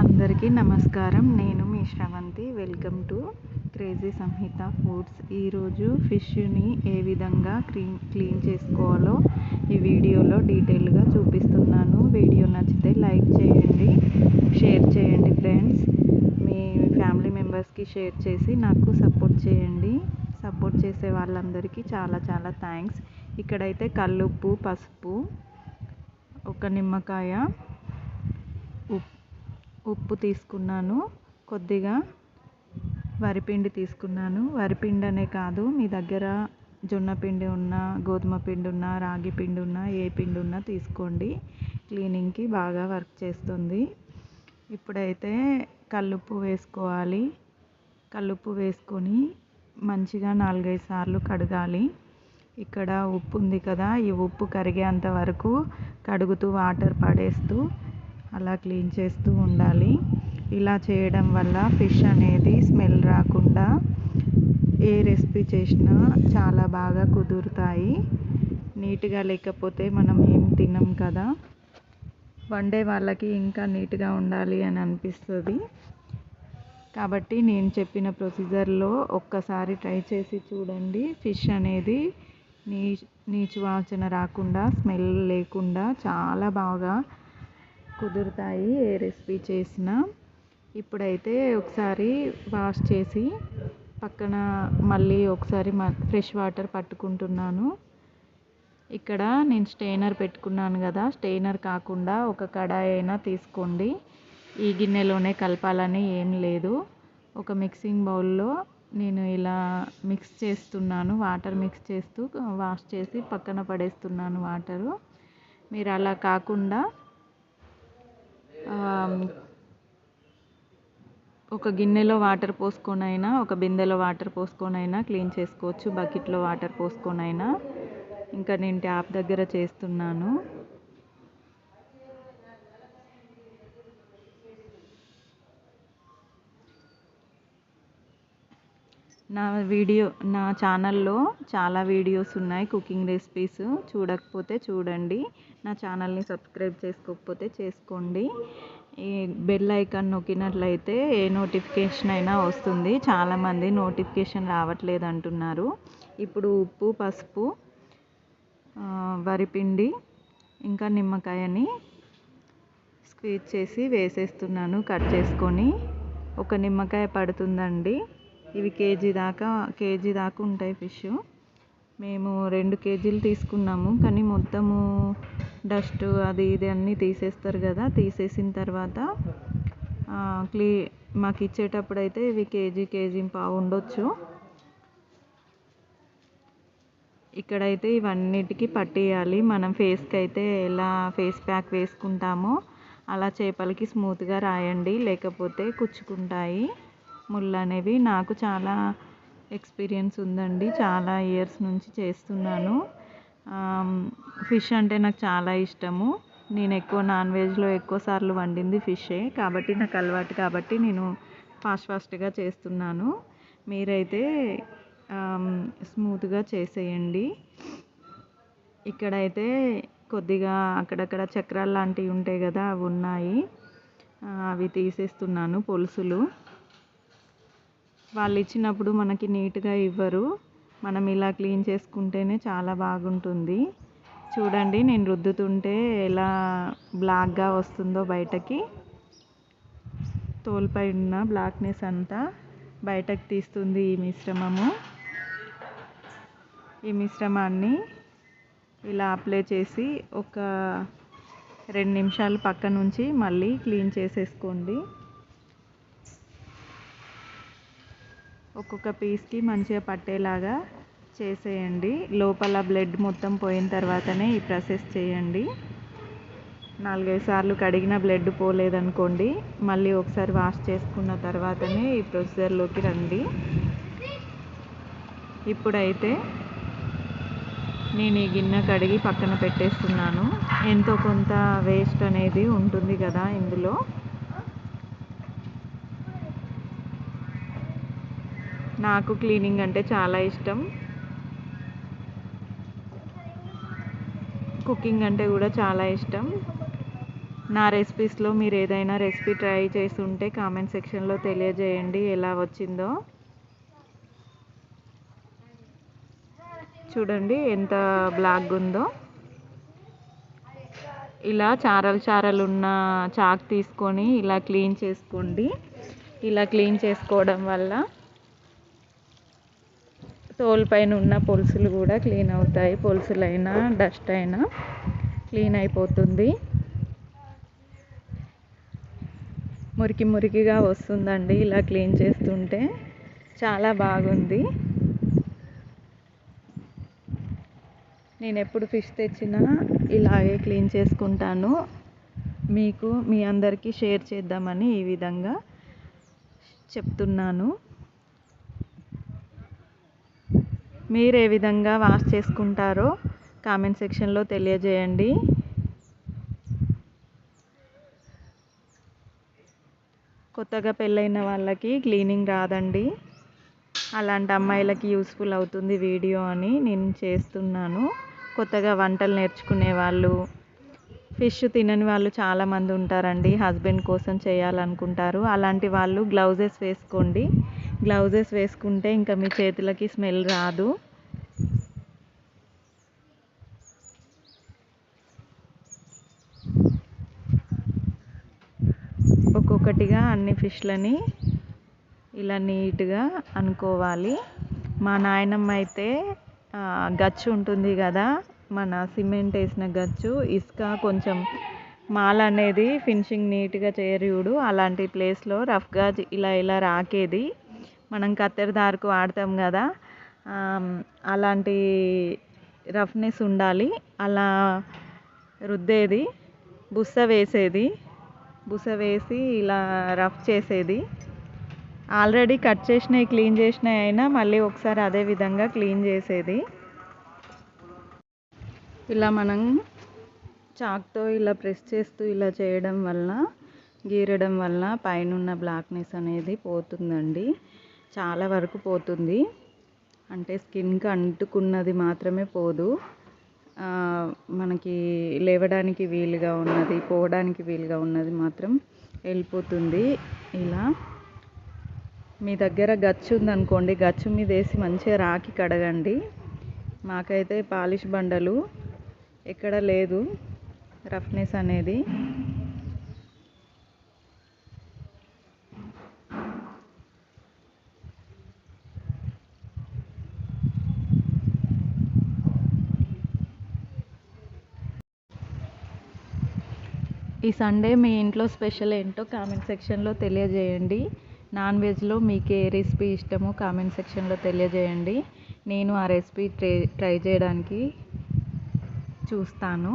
అందరికీ నమస్కారం. నేను మీ Sravanthi. Welcome to crazy Samhitha foods. ఈరోజు ఫిష్ని ఏ విధంగా క్లీన్ క్లీన్ చేసుకోవాలో ఈ వీడియోలో డీటెయిల్గా చూపిస్తున్నాను. వీడియో నచ్చితే లైక్ చేయండి షేర్ చేయండి ఫ్రెండ్స్. మీ ఫ్యామిలీ మెంబర్స్కి షేర్ చేసి నాకు సపోర్ట్ చేయండి. సపోర్ట్ చేసే వాళ్ళందరికీ చాలా చాలా థ్యాంక్స్. ఇక్కడైతే కల్లుప్పు పసుపు ఒక నిమ్మకాయ ఉప్ ఉప్పు తీసుకున్నాను కొద్దిగా వరిపిండి తీసుకున్నాను. వరిపిండి అనే కాదు మీ దగ్గర జొన్న పిండి ఉన్న గోధుమ పిండి ఉన్నా రాగి పిండి ఉన్న ఏ పిండి ఉన్నా తీసుకోండి. క్లీనింగ్కి బాగా వర్క్ చేస్తుంది. ఇప్పుడైతే కల్లుప్పు వేసుకోవాలి. కల్లుప్పు వేసుకొని మంచిగా నాలుగైదు సార్లు కడగాలి. ఇక్కడ ఉప్పు ఉంది కదా ఈ ఉప్పు కరిగేంత వరకు కడుగుతూ వాటర్ పడేస్తూ అలా క్లీన్ చేస్తూ ఉండాలి. ఇలా చేయడం వల్ల ఫిష్ అనేది స్మెల్ రాకుండా ఏ రెసిపీ చేసినా చాలా బాగా కుదురుతాయి. నీట్గా లేకపోతే మనం ఏం తినం కదా? వండే వాళ్ళకి ఇంకా నీట్గా ఉండాలి అని అనిపిస్తుంది. కాబట్టి నేను చెప్పిన ప్రొసీజర్లో ఒక్కసారి ట్రై చేసి చూడండి. ఫిష్ అనేది నీ నీచు వాసన రాకుండా స్మెల్ లేకుండా చాలా బాగా కుదురుతాయి ఏ రెసిపీ చేసినా. ఇప్పుడైతే ఒకసారి వాష్ చేసి పక్కన మళ్ళీ ఒకసారి ఫ్రెష్ వాటర్ పట్టుకుంటున్నాను. ఇక్కడ నేను స్టెయినర్ పెట్టుకున్నాను కదా స్టెయినర్ కాకుండా ఒక కడాయి అయినా తీసుకోండి. ఈ గిన్నెలోనే కలపాలని ఏం లేదు. ఒక మిక్సింగ్ బౌల్లో నేను ఇలా మిక్స్ చేస్తున్నాను వాటర్ మిక్స్ చేస్తూ వాష్ చేసి పక్కన పడేస్తున్నాను వాటరు. మీరు అలా కాకుండా ఒక గిన్నెలో వాటర్ పోసుకొనైనా ఒక బిందెలో వాటర్ పోసుకొనైనా క్లీన్ చేసుకోవచ్చు బకెట్లో వాటర్ పోసుకొనైనా. ఇంకా నేను ట్యాప్ దగ్గర చేస్తున్నాను. నా వీడియో నా ఛానల్లో చాలా వీడియోస్ ఉన్నాయి కుకింగ్ రెసిపీస్. చూడకపోతే చూడండి. నా ఛానల్ని సబ్స్క్రైబ్ చేసుకోకపోతే చేసుకోండి. ఈ బెల్ ఐకాన్ నొక్కినట్లయితే ఏ నోటిఫికేషన్ అయినా వస్తుంది. చాలామంది నోటిఫికేషన్ రావట్లేదు అంటున్నారు. ఇప్పుడు ఉప్పు పసుపు వరిపిండి ఇంకా నిమ్మకాయని స్క్వీజ్ చేసి వేసేస్తున్నాను కట్ చేసుకొని. ఒక నిమ్మకాయ పడుతుందండి. ఇవి కేజీ దాకా కేజీ దాకా ఉంటాయి ఫిష్ మేము రెండు కేజీలు తీసుకున్నాము కానీ మొత్తము డస్ట్ అది ఇది అన్నీ తీసేస్తారు కదా తీసేసిన తర్వాత క్లీ మాకు ఇచ్చేటప్పుడు అయితే ఇవి కేజీ కేజీ పావు ఉండొచ్చు. ఇక్కడైతే ఇవన్నిటికీ పట్టేయాలి. మనం ఫేస్కి అయితే ఎలా ఫేస్ ప్యాక్ వేసుకుంటామో అలా చేపలకి స్మూత్గా రాయండి లేకపోతే కుచ్చుకుంటాయి. ముళ్ళు అనేవి నాకు చాలా ఎక్స్పీరియన్స్ ఉందండి. చాలా ఇయర్స్ నుంచి చేస్తున్నాను. ఫిష్ అంటే నాకు చాలా ఇష్టము. నేను ఎక్కువ నాన్ వెజ్లో ఎక్కువ సార్లు వండింది ఫిషే కాబట్టి నాకు అలవాటు కాబట్టి నేను ఫాస్ట్ ఫాస్ట్గా చేస్తున్నాను. మీరైతే స్మూత్గా చేసేయండి. ఇక్కడైతే కొద్దిగా అక్కడక్కడ చక్రాలు లాంటివి ఉంటాయి కదా అవి ఉన్నాయి. అవి తీసేస్తున్నాను పొలుసులు. వాళ్ళు ఇచ్చినప్పుడు మనకి నీట్గా ఇవ్వరు. మనం ఇలా క్లీన్ చేసుకుంటేనే చాలా బాగుంటుంది. చూడండి నేను రుద్దుతుంటే ఎలా బ్లాక్గా వస్తుందో బయటకి. తోలుపై ఉన్న బ్లాక్నెస్ అంతా బయటకు తీస్తుంది ఈ మిశ్రమము. ఈ మిశ్రమాన్ని ఇలా అప్లై చేసి ఒక రెండు నిమిషాలు పక్క నుంచి మళ్ళీ క్లీన్ చేసేసుకోండి. ఒక్కొక్క పీస్కి మంచిగా పట్టేలాగా చేసేయండి. లోపల బ్లడ్ మొత్తం పోయిన తర్వాతనే ఈ ప్రాసెస్ చేయండి. నాలుగైదు సార్లు కడిగిన బ్లడ్ పోలేదనుకోండి మళ్ళీ ఒకసారి వాష్ చేసుకున్న తర్వాతనే ఈ ప్రొసీజర్లోకి రండి. ఇప్పుడైతే నేను ఈ గిన్నె కడిగి పక్కన పెట్టేస్తున్నాను. ఎంతో కొంత వేస్ట్ అనేది ఉంటుంది కదా ఇందులో. నాకు క్లీనింగ్ అంటే చాలా ఇష్టం. కుకింగ్ అంటే కూడా చాలా ఇష్టం. నా రెసిపీస్లో మీరు ఏదైనా రెసిపీ ట్రై చేసి ఉంటే కామెంట్ సెక్షన్లో తెలియజేయండి ఎలా వచ్చిందో. చూడండి ఎంత బ్లాక్ ఉందో. ఇలా చారలు చారలు ఉన్న చాక్ తీసుకొని ఇలా క్లీన్ చేసుకోండి. ఇలా క్లీన్ చేసుకోవడం వల్ల తోలు పైన ఉన్న పొలుసులు కూడా క్లీన్ అవుతాయి. పొలుసులైనా డస్ట్ అయినా క్లీన్ అయిపోతుంది. మురికి మురికిగా వస్తుందండి ఇలా క్లీన్ చేస్తుంటే. చాలా బాగుంది. నేను ఎప్పుడు ఫిష్ తెచ్చినా ఇలాగే క్లీన్ చేసుకుంటాను. మీకు మీ అందరికీ షేర్ చేద్దామని ఈ విధంగా చెప్తున్నాను. మీరు ఏ విధంగా వాష్ చేసుకుంటారో కామెంట్ సెక్షన్లో తెలియజేయండి. కొత్తగా పెళ్ళైన వాళ్ళకి క్లీనింగ్ రాదండి. అలాంటి అమ్మాయిలకి యూస్ఫుల్ అవుతుంది వీడియో అని నేను చేస్తున్నాను. కొత్తగా వంటలు నేర్చుకునే వాళ్ళు ఫిష్ తినని వాళ్ళు చాలామంది ఉంటారండి. హస్బెండ్ కోసం చేయాలనుకుంటారు. అలాంటి వాళ్ళు గ్లౌజెస్ వేసుకోండి. గ్లౌజెస్ వేసుకుంటే ఇంకా మీ చేతులకి స్మెల్ రాదు. ఒక్కొక్కటిగా అన్ని ఫిష్లని ఇలా నీట్గా అనుకోవాలి. మా నాయనమ్మ అయితే గచ్చు ఉంటుంది కదా మన సిమెంట్ వేసిన గచ్చు ఇసుక కొంచెం మాల్ అనేది ఫినిషింగ్ నీట్గా చేయరుడు అలాంటి ప్లేస్లో రఫ్గా ఇలా ఇలా రాకేది. మనం కత్తెర దారకు వాడతాం కదా అలాంటి రఫ్నెస్ ఉండాలి. అలా రుద్దేది బుస్స వేసేది బుస వేసి ఇలా రఫ్ చేసేది. ఆల్రెడీ కట్ చేసినవి క్లీన్ చేసినవి అయినా మళ్ళీ ఒకసారి అదే విధంగా క్లీన్ చేసేది. ఇలా మనం చాక్తో ఇలా ప్రెస్ చేస్తూ ఇలా చేయడం వల్ల గీరడం వల్ల పైన బ్లాక్నెస్ అనేది పోతుందండి. చాలా వరకు పోతుంది. అంటే స్కిన్కి అంటుకున్నది మాత్రమే పోదు. మనకి లేవడానికి వీలుగా ఉన్నది పోవడానికి వీలుగా ఉన్నది మాత్రం వెళ్ళిపోతుంది ఇలా. మీ దగ్గర గచ్చు ఉందనుకోండి గచ్చు మీద వేసి మంచిగా రాకి కడగండి. మాకైతే పాలిష్ బండలు ఎక్కడ లేదు. రఫ్నెస్ అనేది ఈ సండే మీ ఇంట్లో స్పెషల్ ఏంటో కామెంట్ సెక్షన్లో తెలియజేయండి. నాన్ వెజ్లో మీకు ఏ రెసిపీ ఇష్టమో కామెంట్ సెక్షన్లో తెలియజేయండి. నేను ఆ రెసిపీ ట్రై ట్రై చేయడానికి చూస్తాను.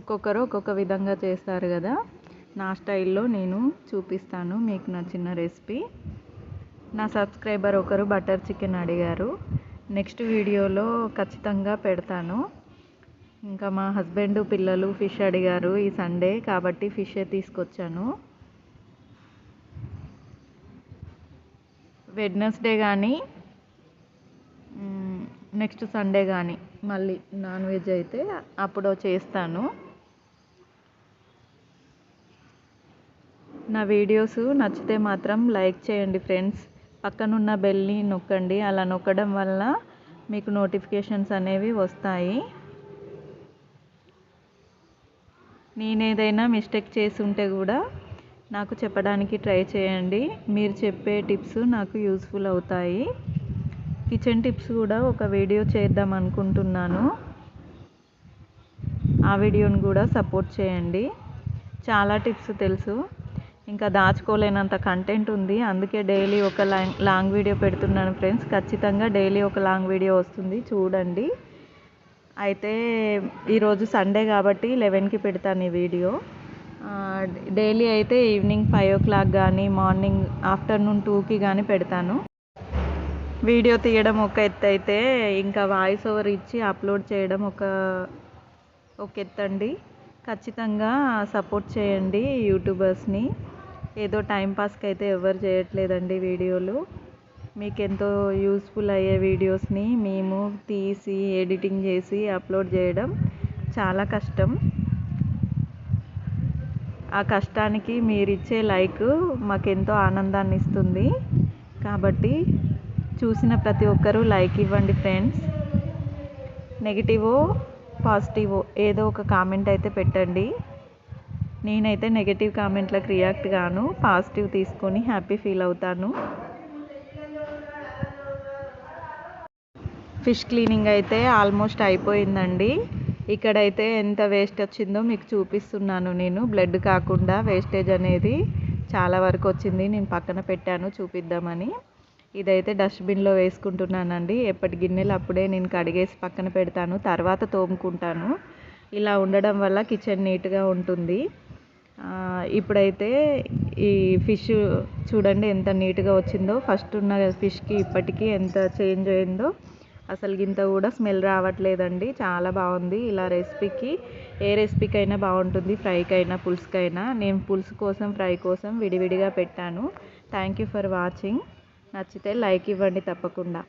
ఒక్కొక్కరు ఒక్కొక్క విధంగా చేస్తారు కదా. నా స్టైల్లో నేను చూపిస్తాను మీకు నచ్చిన రెసిపీ నా సబ్స్క్రైబర్ ఒకరు బటర్ చికెన్ అడిగారు. నెక్స్ట్ వీడియోలో ఖచ్చితంగా పెడతాను. ఇంకా మా హస్బెండ్ పిల్లలు ఫిష్ అడిగారు ఈ సండే కాబట్టి ఫిష్ తీసుకొచ్చాను. వెడ్నెస్డే కానీ నెక్స్ట్ సండే కానీ మళ్ళీ నాన్ వెజ్ అయితే అప్పుడు చేస్తాను. నా వీడియోస్ నచ్చితే మాత్రం లైక్ చేయండి ఫ్రెండ్స్. పక్కనున్న బెల్ని నొక్కండి అలా నొక్కడం వల్ల మీకు నోటిఫికేషన్స్ అనేవి వస్తాయి. నేను ఏదైనా మిస్టేక్ చేసి ఉంటే కూడా నాకు చెప్పడానికి ట్రై చేయండి. మీరు చెప్పే టిప్స్ నాకు యూస్ఫుల్ అవుతాయి. కిచెన్ టిప్స్ కూడా ఒక వీడియో చేద్దాం అనుకుంటున్నాను. ఆ వీడియోని కూడా సపోర్ట్ చేయండి. చాలా టిప్స్ తెలుసు. ఇంకా దాచుకోలేనంత కంటెంట్ ఉంది. అందుకే డైలీ ఒక లాంగ్ వీడియో పెడుతున్నాను ఫ్రెండ్స్. ఖచ్చితంగా డైలీ ఒక లాంగ్ వీడియో వస్తుంది. చూడండి. అయితే ఈరోజు సండే కాబట్టి లెవెన్కి పెడతాను ఈ వీడియో. డైలీ అయితే ఈవినింగ్ ఫైవ్ ఓ క్లాక్ కానీ మార్నింగ్ ఆఫ్టర్నూన్ టూకి కానీ పెడతాను. వీడియో తీయడం ఒక ఎత్తు అయితే ఇంకా వాయిస్ ఓవర్ ఇచ్చి అప్లోడ్ చేయడం ఒక ఒక ఎత్తు అండి. ఖచ్చితంగా సపోర్ట్ చేయండి యూట్యూబర్స్ని. ఏదో టైంపాస్కి అయితే ఎవరు చేయట్లేదండి వీడియోలు. మీకు ఎంతో యూస్ఫుల్ అయ్యే వీడియోస్ని మేము తీసి ఎడిటింగ్ చేసి అప్లోడ్ చేయడం చాలా కష్టం. ఆ కష్టానికి మీరిచ్చే లైక్ మాకెంతో ఆనందాన్ని ఇస్తుంది. కాబట్టి చూసిన ప్రతి ఒక్కరూ లైక్ ఇవ్వండి ఫ్రెండ్స్ నెగిటివో పాజిటివో ఏదో ఒక కామెంట్ అయితే పెట్టండి. నేనైతే నెగిటివ్ కామెంట్లకు రియాక్ట్ గాను పాజిటివ్ తీసుకొని హ్యాపీ ఫీల్ అవుతాను. ఫిష్ క్లీనింగ్ అయితే ఆల్మోస్ట్ అయిపోయిందండి. ఇక్కడైతే ఎంత వేస్ట్ వచ్చిందో మీకు చూపిస్తున్నాను నేను. బ్లడ్ కాకుండా వేస్టేజ్ అనేది చాలా వరకు వచ్చింది. నేను పక్కన పెట్టాను చూపిద్దామని. ఇదైతే డస్ట్బిన్లో వేసుకుంటున్నానండి. ఎప్పటి గిన్నెలు అప్పుడే నేను కడిగేసి పక్కన పెడతాను. తర్వాత తోముకుంటాను. ఇలా ఉండడం వల్ల కిచెన్ నీట్గా ఉంటుంది. ఇప్పుడైతే ఈ ఫిష్ చూడండి ఎంత నీట్గా వచ్చిందో. ఫస్ట్ ఉన్న ఫిష్కి ఇప్పటికీ ఎంత చేంజ్ అయిందో. అసలు గింత కూడా స్మెల్ రావట్లేదండి. చాలా బాగుంది ఇలా రెసిపీకి. ఏ రెసిపీకి అయినా బాగుంటుంది ఫ్రైకైనా పులుసుకైనా. నేను పులుసు కోసం ఫ్రై కోసం విడివిడిగా పెట్టాను. థ్యాంక్ యూ ఫర్ వాచింగ్ నచ్చితే లైక్ ఇవ్వండి తప్పకుండా.